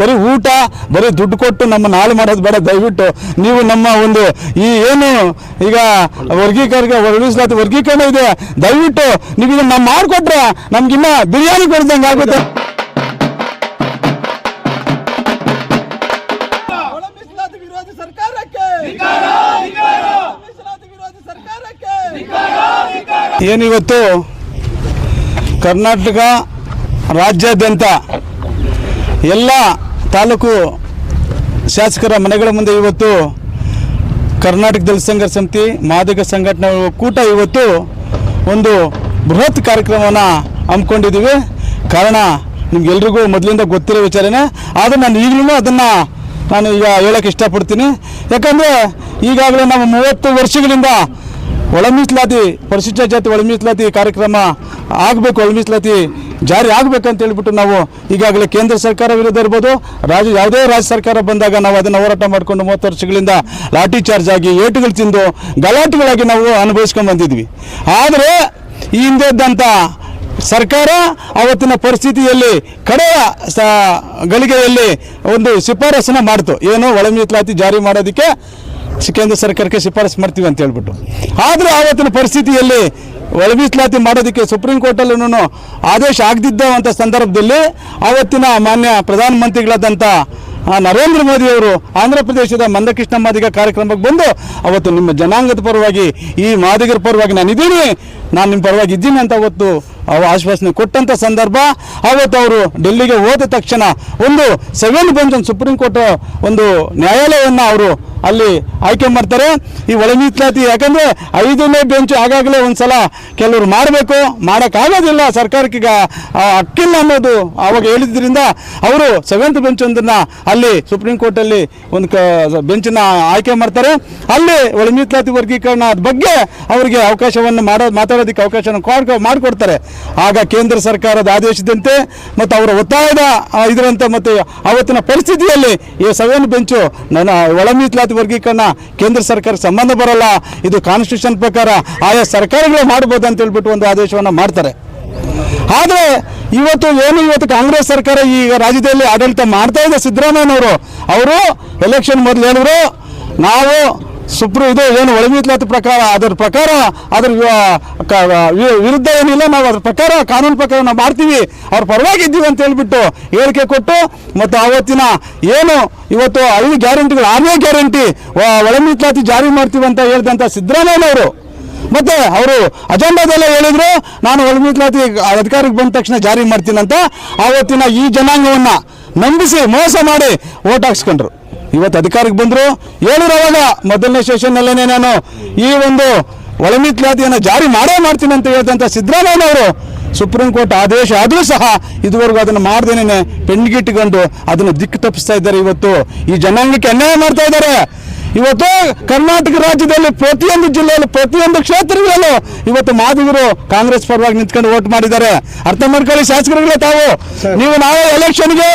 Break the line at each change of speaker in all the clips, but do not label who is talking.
ಬರೀ ಊಟ ಬರೀ ದುಡ್ಡು ಕೊಟ್ಟು ನಮ್ಮ ನಾಳು ಮಾಡೋದು ಬೇಡ. ದಯವಿಟ್ಟು ನೀವು ನಮ್ಮ ಒಂದು ಈ ಏನು ಈಗ ವರ್ಗೀಕರಣ ವರ್ಗೀಸಲಾತಿ ವರ್ಗೀಕರಣ ಇದೆ. ದಯವಿಟ್ಟು ನೀವು ಇದನ್ನ ನಾವು ಮಾಡಿಕೊಟ್ರೆ ನಮ್ಗಿನ್ನ ಬಿರಿಯಾನಿ ಕೊಡ್ದಂಗೆ ಆಗುತ್ತೆ. ಏನಿವತ್ತು? ಕರ್ನಾಟಕ ರಾಜ್ಯಾದ್ಯಂತ ಎಲ್ಲ ತಾಲೂಕು ಶಾಸಕರ ಮನೆಗಳ ಮುಂದೆ ಇವತ್ತು ಕರ್ನಾಟಕ ದಲಿತ ಸಂಘರ್ಷ ಸಮಿತಿ, ಮಾದಿಗ ಸಂಘಟನೆ ಕೂಟ ಇವತ್ತು ಒಂದು ಬೃಹತ್ ಕಾರ್ಯಕ್ರಮವನ್ನು ಹಮ್ಮಿಕೊಂಡಿದ್ದೀವಿ. ಕಾರಣ ನಿಮ್ಗೆಲ್ರಿಗೂ ಮೊದಲಿಂದ ಗೊತ್ತಿರೋ ವಿಚಾರನೇ. ಆದರೆ ನಾನು ಈಗಲೂ ಅದನ್ನು ನಾನು ಈಗ ಹೇಳೋಕ್ಕೆ ಇಷ್ಟಪಡ್ತೀನಿ. ಯಾಕಂದರೆ ಈಗಾಗಲೇ ನಾವು ಮೂವತ್ತು ವರ್ಷಗಳಿಂದ ಒಳ ಮೀಸಲಾತಿ, ಪರಿಶಿಷ್ಟ ಜಾತಿ ಒಳ ಮೀಸಲಾತಿ ಕಾರ್ಯಕ್ರಮ ಆಗಬೇಕು, ಒಳ ಮೀಸಲಾತಿ ಜಾರಿ ಆಗಬೇಕಂತ ಹೇಳ್ಬಿಟ್ಟು ನಾವು ಈಗಾಗಲೇ ಕೇಂದ್ರ ಸರ್ಕಾರ ವಿರುದ್ಧ ಇರ್ಬೋದು. ರಾಜ್ಯ ಯಾವುದೇ ರಾಜ್ಯ ಸರ್ಕಾರ ಬಂದಾಗ ನಾವು ಅದನ್ನು ಹೋರಾಟ ಮಾಡಿಕೊಂಡು ಮೂವತ್ತು ವರ್ಷಗಳಿಂದ ಲಾಠಿ ಚಾರ್ಜ್ ಆಗಿ ಏಟುಗಳು ತಿಂದು ಗಲಾಟೆಗಳಾಗಿ ನಾವು ಅನುಭವಿಸ್ಕೊಂಡು ಬಂದಿದ್ವಿ. ಆದರೆ ಈ ಹಿಂದೆ ಇದ್ದಂಥ ಸರ್ಕಾರ ಅವತ್ತಿನ ಪರಿಸ್ಥಿತಿಯಲ್ಲಿ ಕಡೆಯ ಸ ಗಳಿಗೆಯಲ್ಲಿ ಒಂದು ಶಿಫಾರಸನ್ನ ಮಾಡ್ತು. ಏನು ಒಳ ಜಾರಿ ಮಾಡೋದಕ್ಕೆ ಕೇಂದ್ರ ಸರ್ಕಾರಕ್ಕೆ ಶಿಫಾರಸು ಮಾಡ್ತೀವಿ ಅಂತ ಹೇಳ್ಬಿಟ್ಟು. ಆದರೆ ಆವತ್ತಿನ ಪರಿಸ್ಥಿತಿಯಲ್ಲಿ ಒಳ ಮೀಸಲಾತಿ ಮಾಡೋದಕ್ಕೆ ಸುಪ್ರೀಂ ಕೋರ್ಟಲ್ಲೂ ಆದೇಶ ಆಗದಿದ್ದಂಥ ಸಂದರ್ಭದಲ್ಲಿ ಆವತ್ತಿನ ಮಾನ್ಯ ಪ್ರಧಾನಮಂತ್ರಿಗಳಾದಂಥ ನರೇಂದ್ರ ಮೋದಿ ಅವರು ಆಂಧ್ರ ಪ್ರದೇಶದ ಮಂದಕೃಷ್ಣ ಮಾದಿಗ ಕಾರ್ಯಕ್ರಮಕ್ಕೆ ಬಂದು ಅವತ್ತು ನಿಮ್ಮ ಜನಾಂಗದ ಪರವಾಗಿ, ಈ ಮಾದಿಗರ ಪರವಾಗಿ ನಾನು ಇದ್ದೀನಿ, ನಾನು ನಿಮ್ಮ ಪರವಾಗಿ ಇದ್ದೀನಿ ಅಂತ ಅವತ್ತು ಅವ ಆಶ್ವಾಸನೆ ಕೊಟ್ಟಂಥ ಸಂದರ್ಭ. ಅವತ್ತು ಅವರು ಡೆಲ್ಲಿಗೆ ಹೋದ ತಕ್ಷಣ ಒಂದು ಸೆವೆನ್ ಬೆಂಚ್ ಸುಪ್ರೀಂ ಕೋರ್ಟ್ ಒಂದು ನ್ಯಾಯಾಲಯವನ್ನು ಅವರು ಅಲ್ಲಿ ಆಯ್ಕೆ ಮಾಡ್ತಾರೆ. ಈ ಒಳ ಮೀಸಲಾತಿ ಯಾಕಂದರೆ ಐದನೇ ಬೆಂಚ್ ಆಗಾಗಲೇ ಒಂದ್ಸಲ ಕೆಲವರು ಮಾಡಬೇಕು. ಮಾಡೋಕ್ಕಾಗೋದಿಲ್ಲ. ಸರ್ಕಾರಕ್ಕೆ ಈಗ, ಆ, ಹಕ್ಕಿಲ್ಲ ಅನ್ನೋದು ಆವಾಗ ಹೇಳಿದ್ರಿಂದ ಅವರು ಸೆವೆಂತ್ ಬೆಂಚ್ ಒಂದನ್ನು ಅಲ್ಲಿ ಸುಪ್ರೀಂ ಕೋರ್ಟಲ್ಲಿ ಒಂದು ಕ ಬೆಂಚನ್ನ ಆಯ್ಕೆ ಮಾಡ್ತಾರೆ. ಅಲ್ಲಿ ಒಳ ಮೀಸಲಾತಿ ವರ್ಗೀಕರಣ ಬಗ್ಗೆ ಅವರಿಗೆ ಅವಕಾಶವನ್ನು ಮಾಡೋ, ಮಾತಾಡೋದಕ್ಕೆ ಅವಕಾಶವನ್ನು ಕೊಡ್- ಮಾಡಿಕೊಡ್ತಾರೆ. ಆಗ ಕೇಂದ್ರ ಸರ್ಕಾರದ ಆದೇಶದಂತೆ ಮತ್ತು ಅವರ ಒತ್ತಾಯದ ಇದರಂತೆ ಮತ್ತು ಅವತ್ತಿನ ಪರಿಸ್ಥಿತಿಯಲ್ಲಿ ಈ ಸೆವೆನ್ ಬೆಂಚು ನನ್ನ ಒಳ ವರ್ಗೀಕರಣ ಕೇಂದ್ರ ಸರ್ಕಾರಕ್ಕೆ ಸಂಬಂಧ ಬರಲ್ಲ. ಇದು ಕಾನ್ಸ್ಟಿಟ್ಯೂಷನ್ ಪ್ರಕಾರ ಆಯಾ ಸರ್ಕಾರಗಳೇ ಮಾಡ್ಬೋದು ಅಂತ ಹೇಳ್ಬಿಟ್ಟು ಒಂದು ಆದೇಶವನ್ನು ಮಾಡ್ತಾರೆ. ಆದರೆ ಇವತ್ತು ಏನು ಇವತ್ತು ಕಾಂಗ್ರೆಸ್ ಸರ್ಕಾರ ಈಗ ರಾಜ್ಯದಲ್ಲಿ ಆಡಳಿತ ಮಾಡ್ತಾ ಇದೆ ಸಿದ್ದರಾಮಯ್ಯನವರು. ಅವರು ಎಲೆಕ್ಷನ್ ಮೊದಲು ಹೇಳಿದ್ರು, ನಾವು ಸುಪ್ರೀಂ ಇದು ಏನು ಒಳಮೀಸಲಾತಿ ಪ್ರಕಾರ, ಅದರ ಪ್ರಕಾರ, ಅದ್ರ ವಿರುದ್ಧ ಏನಿಲ್ಲ, ನಾವು ಅದ್ರ ಪ್ರಕಾರ ಕಾನೂನು ಪ್ರಕಾರ ನಾವು ಮಾಡ್ತೀವಿ. ಅವ್ರ ಪರವಾಗಿ ಇದ್ದೀವಿ ಅಂತ ಹೇಳ್ಬಿಟ್ಟು ಹೇಳಿಕೆ ಕೊಟ್ಟು, ಮತ್ತು ಆವತ್ತಿನ ಏನು ಇವತ್ತು ಐದು ಗ್ಯಾರಂಟಿಗಳು, ಆರನೇ ಗ್ಯಾರಂಟಿ ಒಳಮೀಸಲಾತಿ ಜಾರಿ ಮಾಡ್ತೀವಿ ಅಂತ ಹೇಳಿದಂಥ ಸಿದ್ದರಾಮಯ್ಯನವರು ಮತ್ತೆ ಅವರು ಅಜೆಂಡಾದಲ್ಲೇ ಹೇಳಿದ್ರು, ನಾನು ಒಳಮೀಸಲಾತಿ ಅಧಿಕಾರಕ್ಕೆ ಬಂದ ತಕ್ಷಣ ಜಾರಿ ಮಾಡ್ತೀನಂತ, ಆವತ್ತಿನ ಈ ಜನಾಂಗವನ್ನು ನಂಬಿಸಿ ಮೋಸ ಮಾಡಿ ಓಟ್ ಹಾಕ್ಸ್ಕೊಂಡ್ರು. ಇವತ್ತು ಅಧಿಕಾರಕ್ಕೆ ಬಂದರು ಹೇಳಿರ ಅವಾಗ, ಮೊದಲನೇ ಸೆಷನ್ನಲ್ಲೇ ನಾನು, ಈ ಒಂದು ಒಳಮಿತ್ಲಾತಿಯನ್ನು ಜಾರಿ ಮಾಡೇ ಮಾಡ್ತೀನಿ ಅಂತ ಹೇಳಿದಂಥ ಸಿದ್ದರಾಮಯ್ಯನವರು ಸುಪ್ರೀಂ ಕೋರ್ಟ್ ಆದೇಶ ಆದರೂ ಸಹ ಇದುವರೆಗೂ ಅದನ್ನು ಮಾಡ್ದೇನೆ ಪೆಂಡ್ಗಿಟ್ಟುಕೊಂಡು ಅದನ್ನು ದಿಕ್ಕು ತಪ್ಪಿಸ್ತಾ ಇದ್ದಾರೆ ಇವತ್ತು. ಈ ಜನಾಂಗಕ್ಕೆ ಅನ್ಯಾಯ ಮಾಡ್ತಾ ಇದ್ದಾರೆ. ಇವತ್ತು ಕರ್ನಾಟಕ ರಾಜ್ಯದಲ್ಲಿ ಪ್ರತಿಯೊಂದು ಜಿಲ್ಲೆಯಲ್ಲೂ ಪ್ರತಿಯೊಂದು ಕ್ಷೇತ್ರಗಳಲ್ಲೂ ಇವತ್ತು ಮಾದಿಗರು ಕಾಂಗ್ರೆಸ್ ಪರವಾಗಿ ನಿಂತ್ಕೊಂಡು ವೋಟ್ ಮಾಡಿದ್ದಾರೆ. ಅರ್ಥ ಮಾಡ್ಕೊಳ್ಳಿ ಶಾಸಕರುಗಳೇ ತಾವು. ನೀವು ನಾಳೆ ಎಲೆಕ್ಷನ್ಗೆ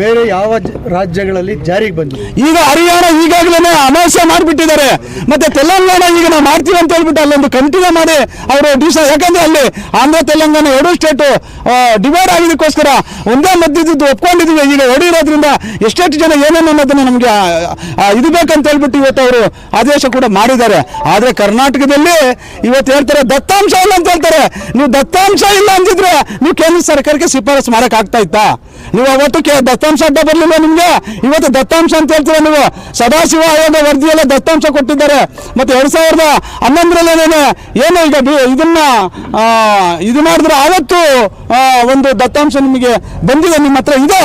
ಬೇರೆ ಯಾವ ರಾಜ್ಯಗಳಲ್ಲಿ ಜಾರಿಗೆ ಬಂದಿದೆ
ಈಗ ಹರಿಯಾಣ ಈಗಾಗಲೇ ಅಮಾವಾಸ್ಯ ಮಾಡಿಬಿಟ್ಟಿದ್ದಾರೆ. ಮತ್ತೆ ತೆಲಂಗಾಣ ಈಗ ನಾವು ಮಾಡ್ತೀವಿ ಅಂತ ಹೇಳ್ಬಿಟ್ಟು ಅಲ್ಲೊಂದು ಕಂಟಿನ್ಯೂ ಮಾಡಿ ಅವರು ಡಿಸ ಯಾಕಂದ್ರೆ ಅಲ್ಲಿ ಆಂಧ್ರ ತೆಲಂಗಾಣ ಎರಡು ಸ್ಟೇಟು ಡಿವೈಡ್ ಆಗಿದ್ದಕ್ಕೋಸ್ಕರ ಒಂದೇ ಮಧ್ಯದಿದ್ದು ಒಪ್ಕೊಂಡಿದ್ದೀವಿ. ಈಗ ಹೊಡಿರೋದ್ರಿಂದ ಎಷ್ಟೆಷ್ಟು ಜನ ಏನೇನು ಅನ್ನೋದನ್ನ ನಮಗೆ ಇದು ಬೇಕಂತ ಹೇಳ್ಬಿಟ್ಟು ಇವತ್ತು ಅವರು ಆದೇಶ ಕೂಡ ಮಾಡಿದ್ದಾರೆ. ಆದರೆ ಕರ್ನಾಟಕದಲ್ಲಿ ಇವತ್ತು ಹೇಳ್ತಾರೆ ದತ್ತಾಂಶ ಇಲ್ಲ ಅಂತ ಹೇಳ್ತಾರೆ. ನೀವು ದತ್ತಾಂಶ ಇಲ್ಲ ಅಂತಿದ್ರೆ ನೀವು ಕೇಂದ್ರ ಸರ್ಕಾರಕ್ಕೆ ಶಿಫಾರಸು ಮಾಡೋಕ್ಕಾಗ್ತಾ ಇತ್ತಾ? ನೀವು ಅವತ್ತು ಕೆ ದತ್ತಾಂಶ ಅಂತ ಬರಲಿಲ್ಲ ನಿಮಗೆ? ಇವತ್ತು ದತ್ತಾಂಶ ಅಂತ ಹೇಳ್ತೀರ ನೀವು? ಸದಾಶಿವ ಆಯೋಗ ವರದಿಯೆಲ್ಲ ದತ್ತಾಂಶ ಕೊಟ್ಟಿದ್ದಾರೆ. ಮತ್ತೆ ಎರಡ್ ಸಾವಿರದ ಹನ್ನೊಂದರಲ್ಲೇನೆ ಏನು ಈಗ ಇದನ್ನ ಇದು ಮಾಡಿದ್ರೆ ಆವತ್ತು ಒಂದು ದತ್ತಾಂಶ ನಿಮಗೆ ಬಂದಿದೆ, ನಿಮ್ಮ ಹತ್ರ ಇದೆ.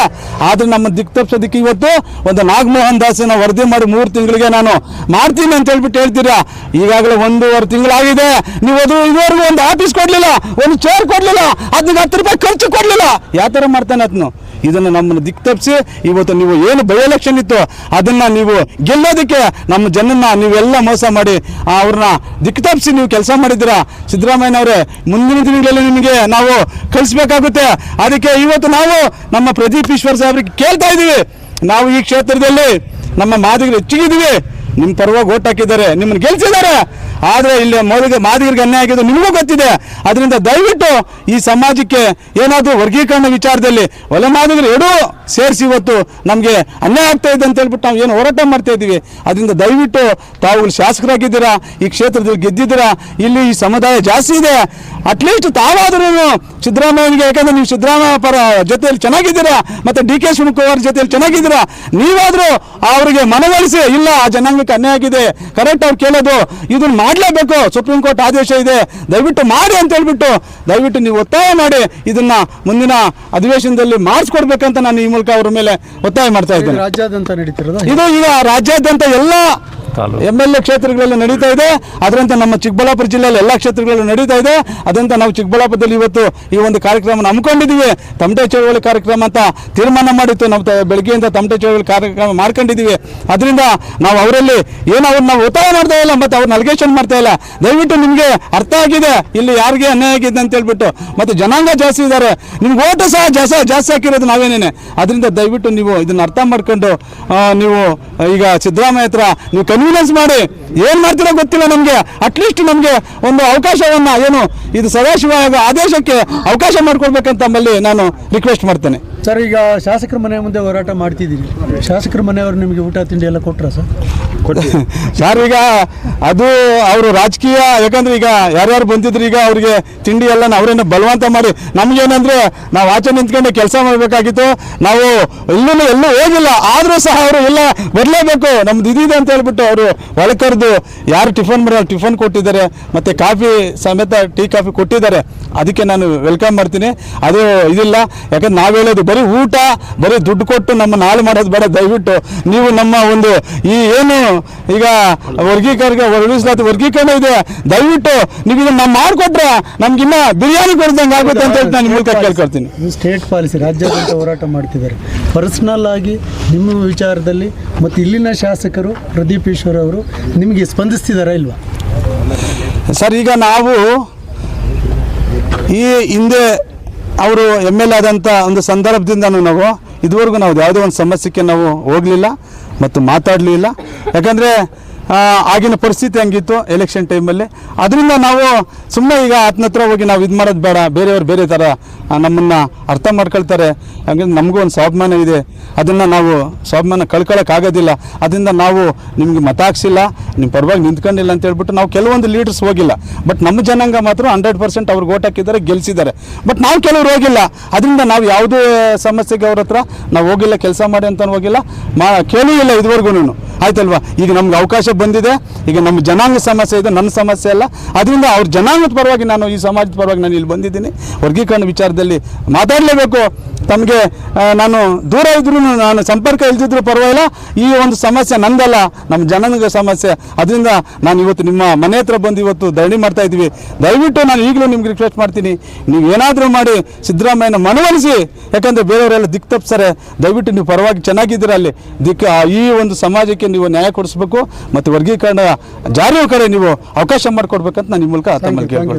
ಆದ್ರೆ ನಮ್ಮ ದಿಕ್ ತಪ್ಪಿಸೋದಕ್ಕೆ ಇವತ್ತು ಒಂದು ನಾಗಮೋಹನ್ ದಾಸನ ವರದಿ ಮಾಡಿ ಮೂರು ತಿಂಗಳಿಗೆ ನಾನು ಮಾಡ್ತೀನಿ ಅಂತ ಹೇಳ್ಬಿಟ್ಟು ಹೇಳ್ತೀರಾ? ಈಗಾಗಲೇ ಒಂದೂವರೆ ತಿಂಗಳಾಗಿದೆ. ನೀವು ಅದು ಇದುವರೆಗೂ ಒಂದು ಆಫೀಸ್ ಕೊಡ್ಲಿಲ್ಲ, ಒಂದು ಚೇರ್ ಕೊಡ್ಲಿಲ್ಲ ಅದನ್ನ ಹತ್ತು ರೂಪಾಯಿ ಖರ್ಚು ಕೊಡ್ಲಿಲ್ಲ. ಯಾವ ಥರ ಮಾಡ್ತಾನೆ ಅದನ್ನು ಇದನ್ನು ನಮ್ಮನ್ನು ದಿಕ್ಕು ತಪ್ಪಿಸಿ ಇವತ್ತು ನೀವು ಏನು ಬೈ ಎಲೆಕ್ಷನ್ ಇತ್ತು ಅದನ್ನ ನೀವು ಗೆಲ್ಲೋದಕ್ಕೆ ನಮ್ಮ ಜನನ್ನ ನೀವೆಲ್ಲ ಮೋಸ ಮಾಡಿ, ಅವ್ರನ್ನ ದಿಕ್ಕು ತಪ್ಪಿಸಿ ನೀವು ಕೆಲಸ ಮಾಡಿದ್ದೀರಾ? ಸಿದ್ದರಾಮಯ್ಯನವರೇ, ಮುಂದಿನ ದಿನಗಳಲ್ಲಿ ನಿಮಗೆ ನಾವು ಕಳಿಸ್ಬೇಕಾಗುತ್ತೆ. ಅದಕ್ಕೆ ಇವತ್ತು ನಾವು ನಮ್ಮ ಪ್ರದೀಪ್ ಈಶ್ವರ್ ಸಾಹೇಬ್ರಿಗೆ ಕೇಳ್ತಾ ಇದ್ದೀವಿ. ನಾವು ಈ ಕ್ಷೇತ್ರದಲ್ಲಿ ನಮ್ಮ ಮಾದಿಗರು ಹೆಚ್ಚಿಗಿದ್ದೀವಿ. ನಿಮ್ಮ ಪರವಾಗಿ ಓಟ್ ಹಾಕಿದ್ದಾರೆ, ನಿಮ್ಮನ್ನು ಗೆಲ್ಸಿದ್ದಾರೆ. ಆದರೆ ಇಲ್ಲಿ ಮೋದಿಗೆ ಮಾದಿಗರಿಗೆ ಅನ್ಯಾಯ ಆಗಿದ್ದು ನಿಮಗೂ ಗೊತ್ತಿದೆ. ಅದರಿಂದ ದಯವಿಟ್ಟು ಈ ಸಮಾಜಕ್ಕೆ ಏನಾದರೂ ವರ್ಗೀಕರಣ ವಿಚಾರದಲ್ಲಿ ಒಲೆ ಮಾದಿಗರು ಎರಡೂ ಸೇರಿಸಿ ಇವತ್ತು ನಮಗೆ ಅನ್ಯಾಯ ಆಗ್ತಾ ಇದೆ ಅಂತ ಹೇಳ್ಬಿಟ್ಟು ನಾವು ಏನು ಹೋರಾಟ ಮಾಡ್ತಾ ಇದ್ದೀವಿ. ಅದರಿಂದ ದಯವಿಟ್ಟು ತಾವು ಶಾಸಕರಾಗಿದ್ದೀರಾ, ಈ ಕ್ಷೇತ್ರದಲ್ಲಿ ಗೆದ್ದಿದ್ದೀರಾ, ಇಲ್ಲಿ ಈ ಸಮುದಾಯ ಜಾಸ್ತಿ ಇದೆ. ಅಟ್ಲೀಸ್ಟ್ ತಾವಾದ್ರೂ ಸಿದ್ದರಾಮಯ್ಯನಿಗೆ ಯಾಕಂದ್ರೆ ನೀವು ಸಿದ್ದರಾಮಯ್ಯ ಪರ ಜೊತೆಯಲ್ಲಿ ಚೆನ್ನಾಗಿದ್ದೀರಾ ಮತ್ತೆ ಡಿ ಕೆ ಶಿವಕುಮಾರ್ ಜೊತೆಯಲ್ಲಿ ಚೆನ್ನಾಗಿದ್ದೀರಾ ನೀವಾದರೂ ಅವರಿಗೆ ಮನವೊಲಿಸಿ ಇಲ್ಲ ಆ ಜನಾಂಗಕ್ಕೆ ಅನ್ಯಾಯ ಆಗಿದೆ ಕರೆಕ್ಟ್ ಅವ್ರು ಕೇಳೋದು ಇದನ್ನ ಮಾಡಲೇಬೇಕು ಸುಪ್ರೀಂ ಕೋರ್ಟ್ ಆದೇಶ ಇದೆ ದಯವಿಟ್ಟು ಮಾಡಿ ಅಂತ ಹೇಳ್ಬಿಟ್ಟು ದಯವಿಟ್ಟು ನೀವು ಒತ್ತಾಯ ಮಾಡಿ ಇದನ್ನ ಮುಂದಿನ ಅಧಿವೇಶನದಲ್ಲಿ ಮಾಡಿಸ್ಕೊಡ್ಬೇಕಂತ ನಾನು ಈ ಮೂಲಕ ಅವರ ಮೇಲೆ ಒತ್ತಾಯ ಮಾಡ್ತಾ
ಇದು
ಇದ್ದೇನೆ.
ರಾಜ್ಯಾದ್ಯಂತ ನಡೀತಿರೋದು?
ಇದು ಈಗ ರಾಜ್ಯಾದ್ಯಂತ ಎಲ್ಲ ಎಂ ಎಲ್ ಎ ಕ್ಷೇತ್ರಗಳಲ್ಲಿ ನಡೀತಾ ಇದೆ. ಅದರಂತೆ ನಮ್ಮ ಚಿಕ್ಕಬಳ್ಳಾಪುರ ಜಿಲ್ಲೆಯಲ್ಲಿ ಎಲ್ಲ ಕ್ಷೇತ್ರಗಳಲ್ಲೂ ನಡೀತಾ ಇದೆ. ಅದರಂತೆ ನಾವು ಚಿಕ್ಕಬಳ್ಳಾಪುರದಲ್ಲಿ ಇವತ್ತು ಈ ಒಂದು ಕಾರ್ಯಕ್ರಮ ಹಮ್ಮಿಕೊಂಡಿದ್ದೀವಿ. ತಮಟೆ ಚಳವಳಿ ಕಾರ್ಯಕ್ರಮ ಅಂತ ತೀರ್ಮಾನ ಮಾಡಿತ್ತು. ತ- ಬೆಳಗ್ಗೆಯಿಂದ ತಮಟೆ ಚಳವಳಿ ಕಾರ್ಯಕ್ರಮ ಮಾಡ್ಕೊಂಡಿದ್ದೀವಿ. ಅದರಿಂದ ನಾವು ಅವರಲ್ಲಿ ಏನು ಅವ್ರನ್ನ ಒತ್ತಾಯ ಮಾಡ್ತಾ ಇಲ್ಲ, ಮತ್ತು ಅವ್ರನ್ನ ಅಲಿಗೇಷನ್ ಮಾಡ್ತಾ ಇಲ್ಲ. ದಯವಿಟ್ಟು ನಿಮಗೆ ಅರ್ಥ ಆಗಿದೆ. ಇಲ್ಲಿ ಯಾರಿಗೆ ಅನ್ಯಾಯ ಆಗಿದೆ ಅಂತ ಹೇಳ್ಬಿಟ್ಟು. ಮತ್ತು ಜನಾಂಗ ಜಾಸ್ತಿ ಇದ್ದಾರೆ. ನಿಮ್ಗೆ ಓಟು ಸಹ ಜಾಸ್ತಿ ಜಾಸ್ತಿ ಹಾಕಿರೋದು ನಾವೇನೇನೆ? ಅದರಿಂದ ದಯವಿಟ್ಟು ನೀವು ಇದನ್ನ ಅರ್ಥ ಮಾಡ್ಕೊಂಡು ನೀವು ಈಗ ಸಿದ್ದರಾಮಯ್ಯ ಹತ್ರ ನೀವು ಕನ್ವಿನೆನ್ಸ್ ಮಾಡಿ ಏನು ಮಾಡ್ತೀರೋ ಗೊತ್ತಿಲ್ಲ ನಮಗೆ. ಅಟ್ಲೀಸ್ಟ್ ನಮಗೆ ಒಂದು ಅವಕಾಶವನ್ನು, ಏನು, ಇದು ಸದಾಶಿವ ಆದೇಶಕ್ಕೆ ಅವಕಾಶ ಮಾಡಿಕೊಡ್ಬೇಕಂತ ನಮ್ಮಲ್ಲಿ ನಾನು ರಿಕ್ವೆಸ್ಟ್ ಮಾಡ್ತೇನೆ.
ಸರ್, ಈಗ ಶಾಸಕರ ಮನೆ ಮುಂದೆ ಹೋರಾಟ ಮಾಡ್ತಿದ್ದೀರಿ. ಶಾಸಕರ ಮನೆಯವರು ನಿಮಗೆ ಊಟ, ತಿಂಡಿ ಎಲ್ಲ ಕೊಟ್ರ ಸರ್?
ಸರ್, ಈಗ ಅದು ಅವರು ರಾಜಕೀಯ, ಯಾಕಂದ್ರೆ ಈಗ ಯಾರ್ಯಾರು ಬಂದಿದ್ರು ಈಗ ಅವ್ರಿಗೆ ತಿಂಡಿ ಎಲ್ಲ ಅವರೇನ ಬಲವಂತ ಮಾಡಿ, ನಮ್ಗೇನಂದ್ರೆ ನಾವು ಆಚೆ ನಿಂತ್ಕೊಂಡು ಕೆಲಸ ಮಾಡಬೇಕಾಗಿತ್ತು. ನಾವು ಎಲ್ಲೂ ಎಲ್ಲೂ ಹೋಗಿಲ್ಲ, ಆದರೂ ಸಹ ಅವರು ಎಲ್ಲ ಬರಲೇಬೇಕು. ನಮ್ದು ಇದಿದೆ ಅಂತ ಹೇಳ್ಬಿಟ್ಟು ಅವರು ಒಳಕರೆದು ಕರೆದು ಯಾರು ಟಿಫನ್ ಮಾಡೋ ಟಿಫನ್ ಕೊಟ್ಟಿದ್ದಾರೆ. ಮತ್ತೆ ಕಾಫಿ ಸಮೇತ ಟೀ, ಕಾಫಿ ಕೊಟ್ಟಿದ್ದಾರೆ. ಅದಕ್ಕೆ ನಾನು ವೆಲ್ಕಮ್ ಮಾಡ್ತೀನಿ. ಅದು ಇದಿಲ್ಲ. ಯಾಕಂದ್ರೆ ನಾವು ಹೇಳೋದು ಬರೀ ಊಟ ಬರೀ ದುಡ್ಡು ಕೊಟ್ಟು ನಮ್ಮ ನಾಳೆ ಮಾಡೋದು ಬೇಡ. ದಯವಿಟ್ಟು ನೀವು ನಮ್ಮ ಒಂದು ಈ ಏನು ಈಗ ವರ್ಗೀಕರಣ ವರ್ಗೀಸಲಾದ ವರ್ಗೀಕರಣ ಇದೆ. ದಯವಿಟ್ಟು ನೀವು ಇದನ್ನ ನಾವು ಮಾಡಿಕೊಟ್ರೆ ನಮ್ಗಿನ್ನ ಬಿರಿಯಾನಿ ಕೊಡ್ದಂಗೆ ಆಗುತ್ತೆ ಅಂತ ಹೇಳಿ ನಾನು ಮೂಲಕ ಕೇಳ್ಕೊಳ್ತೀನಿ.
ಸ್ಟೇಟ್ ಪಾಲಿಸಿ ರಾಜ್ಯಾದ್ಯಂತ ಹೋರಾಟ ಮಾಡ್ತಿದ್ದಾರೆ. ಪರ್ಸನಲ್ ಆಗಿ ನಿಮ್ಮ ವಿಚಾರದಲ್ಲಿ ಮತ್ತು ಇಲ್ಲಿನ ಶಾಸಕರು ಪ್ರದೀಪ್ ಈಶ್ವರ್ ಅವರು ನಿಮಗೆ ಸ್ಪಂದಿಸ್ತಿದ್ದಾರಾ ಇಲ್ವಾ?
ಸರ್ ಈಗ ನಾವು ಈ ಹಿಂದೆ ಅವರು ಎಂ ಎಲ್ ಆದಂಥ ಒಂದು ಸಂದರ್ಭದಿಂದನೂ ನಾವು, ಇದುವರೆಗೂ ನಾವು ಯಾವುದೇ ಒಂದು ಸಮಸ್ಯೆಗೆ ನಾವು ಹೋಗಲಿಲ್ಲ ಮತ್ತು ಮಾತಾಡಲಿಲ್ಲ. ಯಾಕಂದರೆ ಆಗಿನ ಪರಿಸ್ಥಿತಿ ಹಂಗಿತ್ತು ಎಲೆಕ್ಷನ್ ಟೈಮಲ್ಲಿ ಅದರಿಂದ ನಾವು ಸುಮ್ಮನೆ ಈಗ ಆತನ ಹೋಗಿ ನಾವು ಇದು ಮಾಡೋದು ಬೇಡ, ಬೇರೆಯವ್ರು ಬೇರೆ ಥರ ನಮ್ಮನ್ನು ಅರ್ಥ ಮಾಡ್ಕೊಳ್ತಾರೆ. ಹಾಗೆ ನಮಗೂ ಒಂದು ಸ್ವಾಭಿಮಾನ ಇದೆ. ಅದನ್ನು ನಾವು ಸ್ವಾಭಿಮಾನ ಕಳ್ಕೊಳ್ಳೋಕ್ಕಾಗೋದಿಲ್ಲ ಅದರಿಂದ ನಾವು ನಿಮಗೆ ಮತ ಹಾಕ್ಸಿಲ್ಲ ನಿಮ್ಮ ಪರವಾಗಿ ನಿಂತ್ಕೊಂಡಿಲ್ಲ ಅಂತ ಹೇಳ್ಬಿಟ್ಟು ನಾವು ಕೆಲವೊಂದು ಲೀಡರ್ಸ್ ಹೋಗಿಲ್ಲ. ಬಟ್ ನಮ್ಮ ಜನಾಂಗ ಮಾತ್ರ ಹಂಡ್ರೆಡ್ ಪರ್ಸೆಂಟ್ ಅವ್ರಿಗೆ ಓಟ್ ಹಾಕಿದ್ದಾರೆ, ಗೆಲ್ಸಿದ್ದಾರೆ. ಬಟ್ ನಾವು ಕೆಲವ್ರು ಹೋಗಿಲ್ಲ. ಅದರಿಂದ ನಾವು ಯಾವುದೇ ಸಮಸ್ಯೆಗೆ ಅವ್ರ ಹತ್ರ ನಾವು ಹೋಗಿಲ್ಲ, ಕೆಲಸ ಮಾಡಿ ಅಂತ ಹೋಗಿಲ್ಲ. ಮಾ, ಕೇಳೂ ಇಲ್ಲ ಇದುವರೆಗೂ ಆಯ್ತಲ್ವಾ? ಈಗ ನಮ್ಗೆ ಅವಕಾಶ ಬಂದಿದೆ. ಈಗ ನಮ್ಮ ಜನಾಂಗ ಸಮಸ್ಯೆ ಇದೆ, ನನ್ನ ಸಮಸ್ಯೆ ಅಲ್ಲ. ಅದರಿಂದ ಅವ್ರ ಜನಾಂಗದ ಪರವಾಗಿ ನಾನು ಈ ಸಮಾಜದ ಪರವಾಗಿ ನಾನು ಇಲ್ಲಿ ಬಂದಿದ್ದೀನಿ. ವರ್ಗೀಕರಣ ವಿಚಾರದಲ್ಲಿ ಮಾತಾಡಲೇಬೇಕು. ತಮಗೆ ನಾನು ದೂರ ಇದ್ರೂ ನಾನು ಸಂಪರ್ಕ ಇಲ್ದಿದ್ರು ಪರವಾಗಿಲ್ಲ. ಈ ಒಂದು ಸಮಸ್ಯೆ ನಂದಲ್ಲ ನಮ್ಮ ಜನನಿಗೆ ಸಮಸ್ಯೆ. ಅದರಿಂದ ನಾನು ಇವತ್ತು ನಿಮ್ಮ ಮನೆ ಹತ್ರ ಬಂದು ಇವತ್ತು ಧರಣಿ ಮಾಡ್ತಾ ಇದ್ದೀವಿ. ದಯವಿಟ್ಟು ನಾನು ಈಗಲೂ ನಿಮ್ಗೆ ರಿಕ್ವೆಸ್ಟ್ ಮಾಡ್ತೀನಿ. ನೀವು ಏನಾದರೂ ಮಾಡಿ ಸಿದ್ದರಾಮಯ್ಯನ ಮನವೊಲಿಸಿ. ಯಾಕಂದರೆ ಬೇರೆಯವರೆಲ್ಲ ದಿಕ್ಕು ತಪ್ಪಿಸ್ತಾರೆ. ದಯವಿಟ್ಟು ನೀವು ಪರವಾಗಿ ಚೆನ್ನಾಗಿದ್ದೀರ ಅಲ್ಲಿ. ದಿಕ್ಕ ಈ ಒಂದು ಸಮಾಜಕ್ಕೆ ನೀವು ನ್ಯಾಯ ಕೊಡಿಸ್ಬೇಕು. ಮತ್ತು ವರ್ಗೀಕರಣ ಜಾರಿಯ ಕಡೆ ನೀವು ಅವಕಾಶ ಮಾಡಿಕೊಡ್ಬೇಕಂತ ನಾನು ನಿಮ್ಮ ಮೂಲಕ ಕೇಳ್ಕೊಳ್ತೀನಿ.